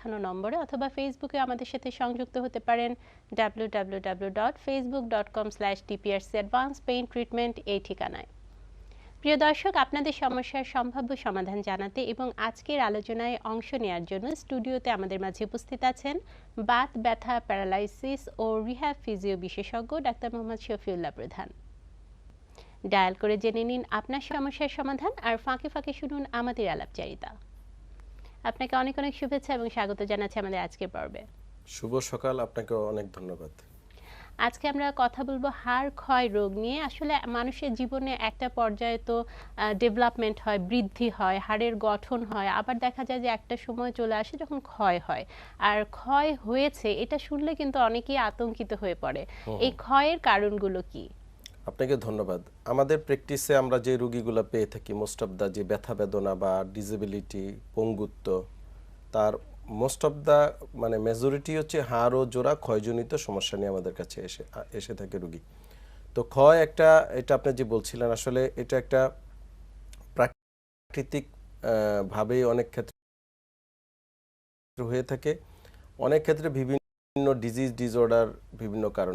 দেখানো নম্বরে অথবা ফেসবুকে আমাদের সাথে সংযুক্ত হতে পারেন পেইন ট্রিটমেন্ট এই ঠিকানায়। প্রিয় দর্শক, আপনাদের সমস্যার সম্ভাব্য সমাধান জানাতে এবং আজকের আলোচনায় অংশ নেওয়ার জন্য স্টুডিওতে আমাদের মাঝে উপস্থিত আছেন বাত ব্যথা, প্যারালাইসিস ও রিহ্যাব ফিজিও বিশেষজ্ঞ ডাক্তার মোহাম্মদ শফিউল্লাহ প্রধান। ডায়াল করে জেনে নিন আপনার সমস্যার সমাধান আর ফাঁকে ফাঁকে শুনুন আমাদের আলাপচারিতা। আপনাকে অনেক অনেক শুভেচ্ছা এবং স্বাগত জানাচ্ছি আমাদের আজকের পর্বে। শুভ সকাল আপনাকে অনেক ধন্যবাদ। আজকে আমরা কথা বলব হাড় ক্ষয় রোগ নিয়ে। আসলে মানুষের জীবনে একটা পর্যায়ে তো ডেভেলপমেন্ট হয় বৃদ্ধি হয় হাড়ের গঠন হয় আবার দেখা যায় যে একটা সময় চলে আসে যখন ক্ষয় হয়। আর ক্ষয় হয়েছে এটা শুনলে কিন্তু অনেকেই আতঙ্কিত হয়ে পড়ে। এই ক্ষয়ের কারণগুলো কি? আপনাকে ধন্যবাদ। আমাদের প্র্যাকটিসে আমরা যে রোগীগুলো পেয়ে থাকি মোস্ট অফ দ্য যে ব্যথা বেদনা বা ডিসেবিলিটি পঙ্গুত্ব, তার মোস্ট অফ দ্য মানে মেজরিটি হচ্ছে হাড় ও জোড়া ক্ষয়জনিত সমস্যা নিয়ে আমাদের কাছে এসে এসে থাকে রুগী। তো ক্ষয় একটা, এটা আপনি যে বলছিলেন, আসলে এটা একটা প্রাকৃতিক ভাবেই অনেক ক্ষেত্রে হয়ে থাকে। অনেক ক্ষেত্রে বিভিন্ন ডিজিজ ডিসঅর্ডার বিভিন্ন কারণ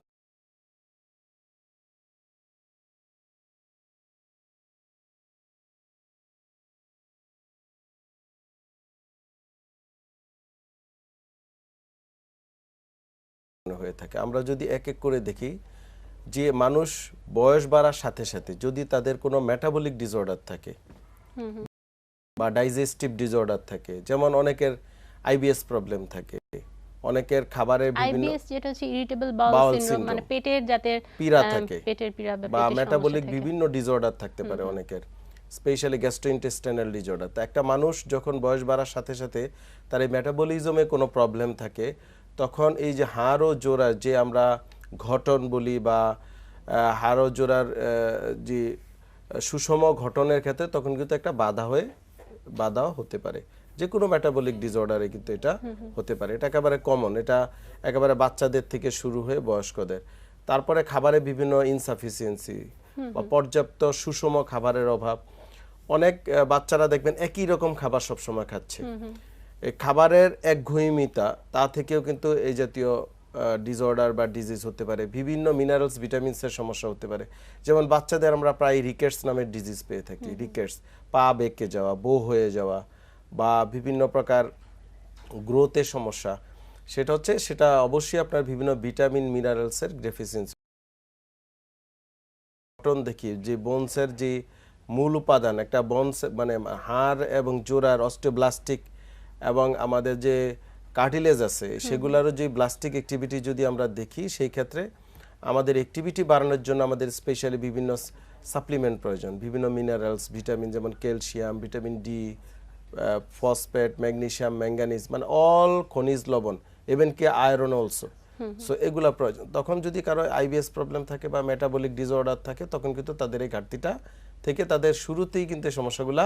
হয়ে থাকে। আমরা যদি এক এক করে দেখি যে মানুষ বয়স বাড়ার সাথে সাথে যদি তাদের কোনো মেটাবলিক ডিসঅর্ডার থাকে বা ডাইজেস্টিভ ডিসঅর্ডার থাকে যেমন অনেকের আইবিএস প্রবলেম থাকে অনেকের খাবারের বিভিন্ন আইবিএস যেটা হচ্ছে ইরিটেবল বাউল সিনড্রোম মানে পেটের যাদের পীড়া থাকে পেটের পীড়া বা মেটাবলিক বিভিন্ন ডিসঅর্ডার থাকতে পারে অনেকের স্পেশালি গ্যাস্ট্রোইন্টেস্টাইনাল ডিসঅর্ডার তো একটা মানুষ যখন বয়স বাড়ার সাথে সাথে তার এই মেটাবলিজমে কোনো প্রবলেম থাকে তখন এই যে হাড় ও জোড়ার যে আমরা ঘটন বলি বা হাড় ও জোড়ার যে সুষম ঘটনের ক্ষেত্রে তখন কিন্তু একটা বাধা হয়ে বাধাও হতে পারে। যে কোনো মেটাবলিক ডিসঅর্ডারে কিন্তু এটা হতে পারে। এটা একেবারে কমন এটা একেবারে বাচ্চাদের থেকে শুরু হয়ে বয়স্কদের। তারপরে খাবারে বিভিন্ন ইনসাফিসিয়েন্সি বা পর্যাপ্ত সুষম খাবারের অভাব। অনেক বাচ্চারা দেখবেন একই রকম খাবার সবসময় খাচ্ছে। খাবারের একঘেয়েমিতা তা থেকেও কিন্তু এই জাতীয় ডিসঅর্ডার বা ডিজিজ হতে পারে। বিভিন্ন মিনারেলস ভিটামিনসের সমস্যা হতে পারে। যেমন বাচ্চাদের আমরা প্রায় রিকেটস নামের ডিজিজ পেয়ে থাকি। রিকেটস পা বেঁকে যাওয়া বো হয়ে যাওয়া বা বিভিন্ন প্রকার গ্রোথের সমস্যা। সেটা হচ্ছে সেটা অবশ্যই আপনার বিভিন্ন ভিটামিন মিনারেলসের ডেফিসিয়েন্সি গঠন দেখি যে বোনসের যে মূল উপাদান একটা বোনস মানে হাড় এবং জোড়ার অস্টিওব্লাস্টিক এবং আমাদের যে কার্টিলেজ আছে সেগুলোরও যে ব্লাস্টিক অ্যাক্টিভিটি যদি আমরা দেখি সেই ক্ষেত্রে আমাদের অ্যাক্টিভিটি বাড়ানোর জন্য আমাদের স্পেশালি বিভিন্ন সাপ্লিমেন্ট প্রয়োজন। বিভিন্ন মিনারেলস ভিটামিন যেমন calcium vitamin D phosphate magnesium manganese মানে অল খনিজ লবণ ইভেন কি আয়রন অলসো সো এগুলা প্রয়োজন। তখন যদি কারও আইবিএস প্রবলেম থাকে বা মেটাবলিক ডিসঅর্ডার থাকে তখন কিন্তু তাদের এই ঘাটতিটা থেকে তাদের শুরুতেই কিন্তু সমস্যাগুলা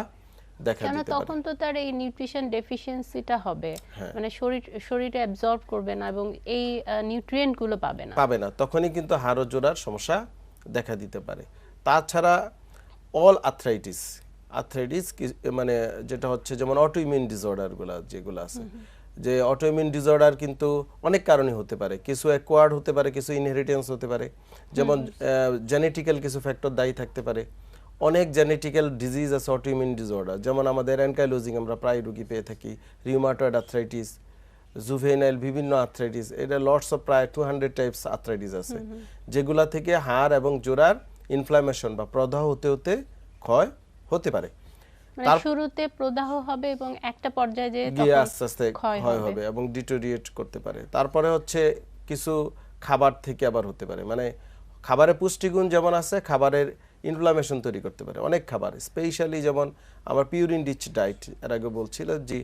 দেখা কেন দিতে তখন তো তার এই নিউট্রিশন ডেফিসিয়েন্সিটা হবে। হ্যাঁ। মানে শরীর শরীরে অ্যাবজর্ব করবে না এবং এই নিউট্রিয়েন্টগুলো পাবে না। পাবে না। তখনই কিন্তু হাড় জোড়ার সমস্যা দেখা দিতে পারে। তাছাড়া অল আর্থ্রাইটিস আর্থ্রাইটিস মানে যেটা হচ্ছে যেমন অটোইমিউন ডিসঅর্ডারগুলো যেগুলো আছে। যে অটোইমিউন ডিসঅর্ডার কিন্তু অনেক কারণে হতে পারে। কিছু অ্যাকোয়ার্ড হতে পারে কিছু ইনহেরিটেন্স হতে পারে। যেমন জেনেটিক্যাল কিছু ফ্যাক্টর দায়ী থাকতে পারে। অনেক জেনেটিক্যাল ডিজিজ আছে অটোইমিউন ডিসঅর্ডার যেমন আমাদের অ্যানকাইলোজিং আমরা প্রায় রোগী পেয়ে থাকি রিউমাটয়েড আর্থ্রাইটিস জুভেনাইল বিভিন্ন আর্থ্রাইটিস এটা লটস অফ প্রায় টু হান্ড্রেড টাইপস আর্থ্রাইটিস আছে যেগুলা থেকে হাড় এবং জোড়ার ইনফ্লামেশন বা প্রদাহ হতে হতে ক্ষয় হতে পারে। মানে শুরুতে প্রদাহ হবে এবং একটা পর্যায়ে যে গিয়ে আস্তে আস্তে ক্ষয় হবে। এবং ডিটোরিয়েট করতে পারে। তারপরে হচ্ছে কিছু খাবার থেকে আবার হতে পারে। মানে খাবারে পুষ্টিগুণ যেমন আছে খাবারের ইনফ্লামেশন তৈরি করতে পারে। অনেক খাবার স্পেশালি যেমন আমার পিউরিন রিচ ডায়েট এর আগে বলছিল যে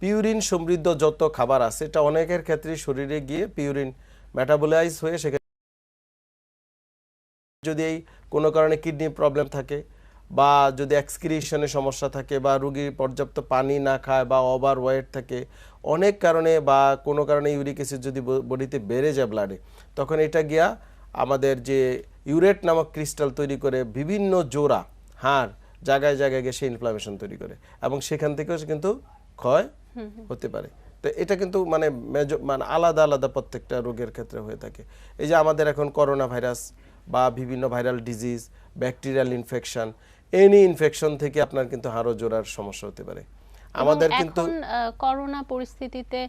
পিউরিন সমৃদ্ধ যত খাবার আছে, এটা অনেকের ক্ষেত্রে শরীরে গিয়ে পিউরিন মেটাবোলাইজ হয়ে সেখানে যদি এই কোনো কারণে কিডনি প্রবলেম থাকে বা যদি এক্সক্রিশনের সমস্যা থাকে বা রুগী পর্যাপ্ত পানি না খায় বা ওভার ওয়েট থাকে, অনেক কারণে বা কোনো কারণে ইউরিক অ্যাসিড যদি বডিতে বেড়ে যায় ব্লাডে তখন এটা গিয়া আমাদের যে ইউরেট নামক ক্রিস্টাল তৈরি করে বিভিন্ন জোড়া হাড় জায়গায় জায়গায় গিয়ে সে ইনফ্লামেশন তৈরি করে এবং সেখান থেকেও সে কিন্তু ক্ষয় হতে পারে। তো এটা কিন্তু মানে মানে আলাদা আলাদা প্রত্যেকটা রোগের ক্ষেত্রে হয়ে থাকে। এই যে আমাদের এখন করোনা ভাইরাস বা বিভিন্ন viral disease bacterial infection any infection থেকে আপনার কিন্তু হাড় জোড়ার সমস্যা হতে পারে। আমাদের কিন্তু করোনা পরিস্থিতিতে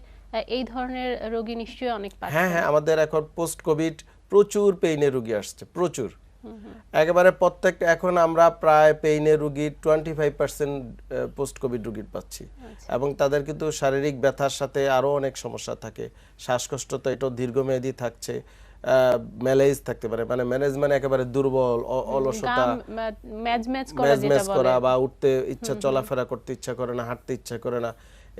এই ধরনের রোগী নিশ্চয়ই অনেক হ্যাঁ হ্যাঁ আমাদের এখন পোস্ট কোভিড প্রচুর পেইনের রুগী আসছে প্রচুর। একেবারে প্রত্যেকটা এখন আমরা প্রায় পেইনের রুগী twenty five percent post covid রুগীর পাচ্ছি। এবং তাদের কিন্তু শারীরিক ব্যথার সাথে আরও অনেক সমস্যা থাকে। শ্বাসকষ্ট তো এটা দীর্ঘমেয়াদী থাকছে ম্যালেজ থাকতে পারে। মানে ম্যানেজমেন্ট একেবারে দুর্বল অলসতা। ম্যাজ ম্যাচ করা বা উঠতে ইচ্ছা চলাফেরা করতে ইচ্ছা করে না হাঁটতে ইচ্ছা করে না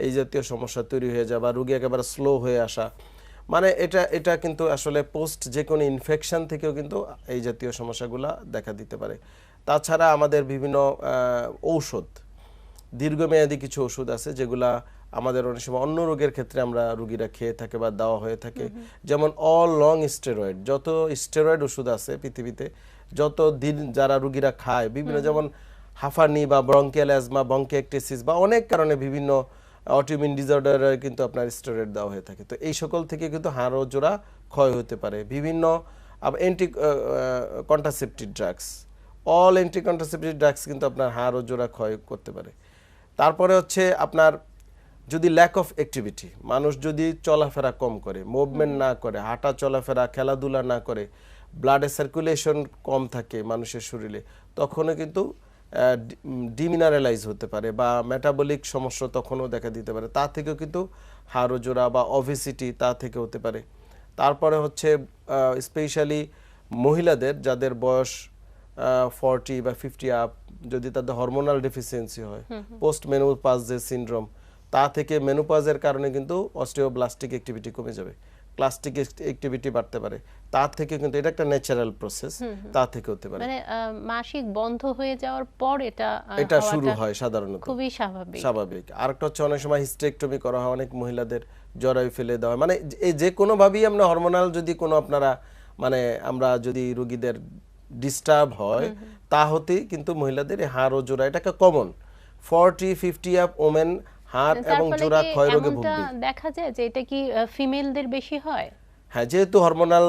এই জাতীয় সমস্যা তৈরি হয়ে যায় বা রুগী একেবারে স্লো হয়ে আসা। মানে এটা এটা কিন্তু আসলে পোস্ট যে কোনো ইনফেকশন থেকেও কিন্তু এই জাতীয় সমস্যাগুলো দেখা দিতে পারে। তাছাড়া আমাদের বিভিন্ন ঔষধ দীর্ঘমেয়াদী কিছু ওষুধ আছে যেগুলা আমাদের অনেক সময় অন্য রোগের ক্ষেত্রে আমরা রুগীরা খেয়ে থাকে বা দেওয়া হয়ে থাকে। যেমন অল লং স্টেরয়েড যত স্টেরয়েড ওষুধ আছে পৃথিবীতে যত দিন যারা রুগীরা খায় বিভিন্ন যেমন হাফানি বা ব্রঙ্কিয়াল অ্যাজমা ব্রঙ্কিয়াকটিসিস বা অনেক কারণে বিভিন্ন অটিমিন ডিসঅর্ডারের কিন্তু আপনার স্টেরয়েড দেওয়া হয়ে থাকে। তো এই সকল থেকে কিন্তু হাড় ও জোড়া ক্ষয় হতে পারে। বিভিন্ন anti contraceptive drugs all anti contraceptive drugs কিন্তু আপনার হাড় ও জোড়া ক্ষয় করতে পারে। তারপরে হচ্ছে আপনার যদি ল্যাক অফ অ্যাক্টিভিটি মানুষ যদি চলাফেরা কম করে মুভমেন্ট না করে, হাঁটা চলাফেরা, খেলাধুলা না করে ব্লাডের সার্কুলেশন কম থাকে মানুষের শরীরে, তখনও কিন্তু ডিমিনারেলাইজ হতে পারে বা মেটাবলিক সমস্যা তখনও দেখা দিতে পারে। তা থেকেও কিন্তু হাড় জোড়া বা অভিসিটি তা থেকে হতে পারে। তারপরে হচ্ছে স্পেশালি মহিলাদের যাদের বয়স ফর্টি বা ফিফটি আপ যদি তাদের হরমোনাল ডেফিসিয়েন্সি হয় পোস্ট মেনোপাজ যে সিনড্রোম তা থেকে মেনোপাজের কারণে কিন্তু অস্টিওব্লাস্টিক অ্যাক্টিভিটি কমে যাবে। প্লাস্টিক অ্যাক্টিভিটি বাড়তে পারে। তার থেকে কিন্তু এটা একটা ন্যাচারাল প্রসেস তা থেকে হতে পারে। মানে মাসিক বন্ধ হয়ে যাওয়ার পর এটা এটা শুরু হয় সাধারণত। খুবই স্বাভাবিক। স্বাভাবিক। আরেকটা হচ্ছে অনেক সময় হিস্টেক্টমি করা হয় অনেক মহিলাদের জরায়ু ফেলে দেওয়া হয়। মানে এই যে কোনো ভাবেই আমরা হরমোনাল যদি কোনো আপনারা মানে আমরা যদি রোগীদের ডিস্টার্ব হয় তা হতেই কিন্তু মহিলাদের হাড় ও জোড়া এটাকে common forty fifty up women হাড় এবং জোড়া ক্ষয় রোগে ভুগবে। দেখা যায় যে এটা কি ফিমেলদের বেশি হয়? হ্যাঁ যেহেতু হরমোনাল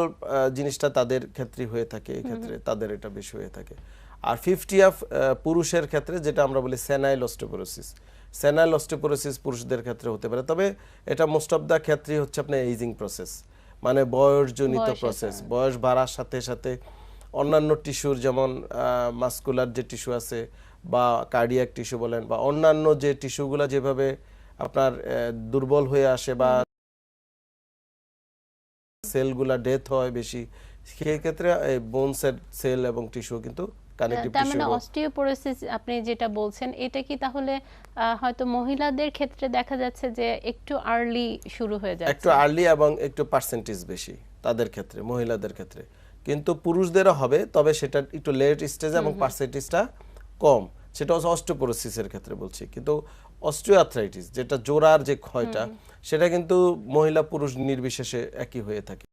জিনিসটা তাদের ক্ষেত্রে হয়ে থাকে এই ক্ষেত্রে তাদের এটা বেশি হয়ে থাকে। আর ফিফটি অফ পুরুষের ক্ষেত্রে যেটা আমরা বলি সেনাইল অস্টোপোরোসিস সেনাইল অস্টোপোরোসিস পুরুষদের ক্ষেত্রে হতে পারে। তবে এটা মোস্ট অফ দ্য ক্ষেত্রেই হচ্ছে আপনার এইজিং প্রসেস মানে বয়সজনিত প্রসেস বয়স বাড়ার সাথে সাথে অন্যান্য টিস্যুর যেমন মাস্কুলার যে টিস্যু আছে বা কার্ডিয়াক টিস্যু বলেন বা অন্যান্য যে টিস্যুগুলো যেভাবে আপনার দুর্বল হয়ে আসে বা সেলগুলা ডেথ হয় বেশি সেই ক্ষেত্রে এই বোনসের সেল এবং টিস্যু কিন্তু কানেকটিভ মানে অস্টিওপোরোসিস আপনি যেটা বলছেন এটা কি তাহলে হয়তো মহিলাদের ক্ষেত্রে দেখা যাচ্ছে যে একটু আর্লি শুরু হয়ে একটু আর্লি এবং একটু পার্সেন্টেজ বেশি তাদের ক্ষেত্রে মহিলাদের ক্ষেত্রে। কিন্তু পুরুষদেরও হবে তবে সেটা একটু লেট স্টেজ এবং পার্সেন্টেজটা কম সেটা হচ্ছে অস্টিওপোরোসিসের ক্ষেত্রে বলছি। কিন্তু অস্টিওআর্থ্রাইটিস যেটা জোড়ার যে ক্ষয়টা সেটা কিন্তু মহিলা পুরুষ নির্বিশেষে একই হয়ে থাকে।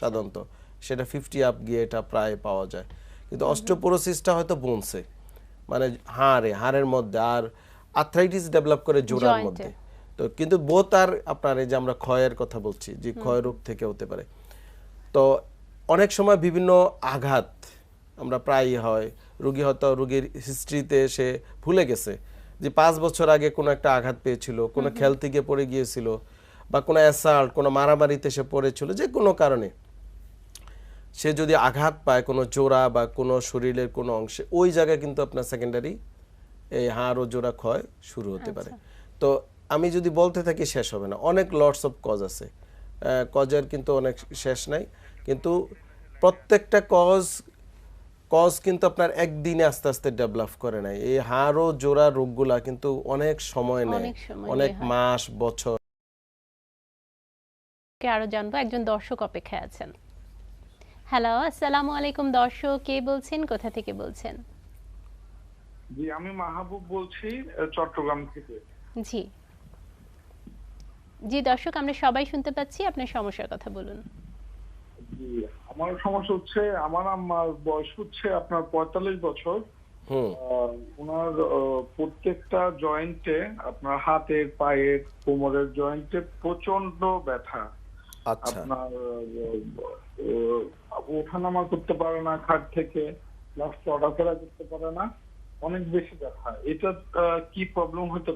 সাধারণত সেটা ফিফটি আপ গিয়ে এটা প্রায় পাওয়া যায়। কিন্তু অস্টিওপোরোসিসটা হয়তো বোনসে। মানে হাড়ে হাড়ের মধ্যে আর আর্থ্রাইটিস ডেভেলপ করে জোড়ার মধ্যে। তো কিন্তু বোথ আর আপনার এই যে আমরা ক্ষয়ের কথা বলছি যে ক্ষয় রোগ থেকে হতে পারে। তো অনেক সময় বিভিন্ন আঘাত আমরা প্রায়ই হয়। রুগী হয়তো রুগীর হিস্ট্রিতে সে ভুলে গেছে যে পাঁচ বছর আগে কোনো একটা আঘাত পেয়েছিল কোনো খেলতে গিয়ে পড়ে গিয়েছিল বা কোনো অ্যাসাল্ট কোনো মারামারিতে সে পড়েছিল যে কোনো কারণে। সে যদি আঘাত পায় কোনো জোড়া বা কোনো শরীরের কোনো অংশে ওই জায়গায় কিন্তু আপনার সেকেন্ডারি এই হাড় ও জোড়া ক্ষয় শুরু হতে পারে। তো আমি যদি বলতে থাকি শেষ হবে না। অনেক লটস অফ কজ আছে। কজের কিন্তু অনেক শেষ নাই। কিন্তু প্রত্যেকটা কজ কজ কিন্তু আপনার একদিনে আস্তে আস্তে ডেভেলপ করে নাই। এই হাড় ও জোড়া রোগগুলা কিন্তু অনেক সময় নেয় অনেক হয়। মাস বছর। কে আরও জানব? একজন দর্শক অপেক্ষায় আছেন। হ্যালো আসসালামু আলাইকুম দর্শক কে বলছেন? কোথা থেকে বলছেন? জি আমি মাহবুব বলছি চট্টগ্রাম থেকে। জি। জি দর্শক আমরা সবাই শুনতে পাচ্ছি আপনার সমস্যার কথা বলুন। আমার সমস্যা হচ্ছে আমার আমার বয়স হচ্ছে আপনার পঁয়তাল্লিশ বছর। ওনার প্রত্যেকটা জয়েন্টে আপনার হাতের পায়ের কোমরের জয়েন্টে প্রচণ্ড ব্যথা। আচ্ছা। আপনার ওঠানামা করতে পারে না খাট থেকে প্লাস চলাফেরা করতে পারে না অনেক বেশি ব্যথা। এটা কি প্রবলেম হতে পারে?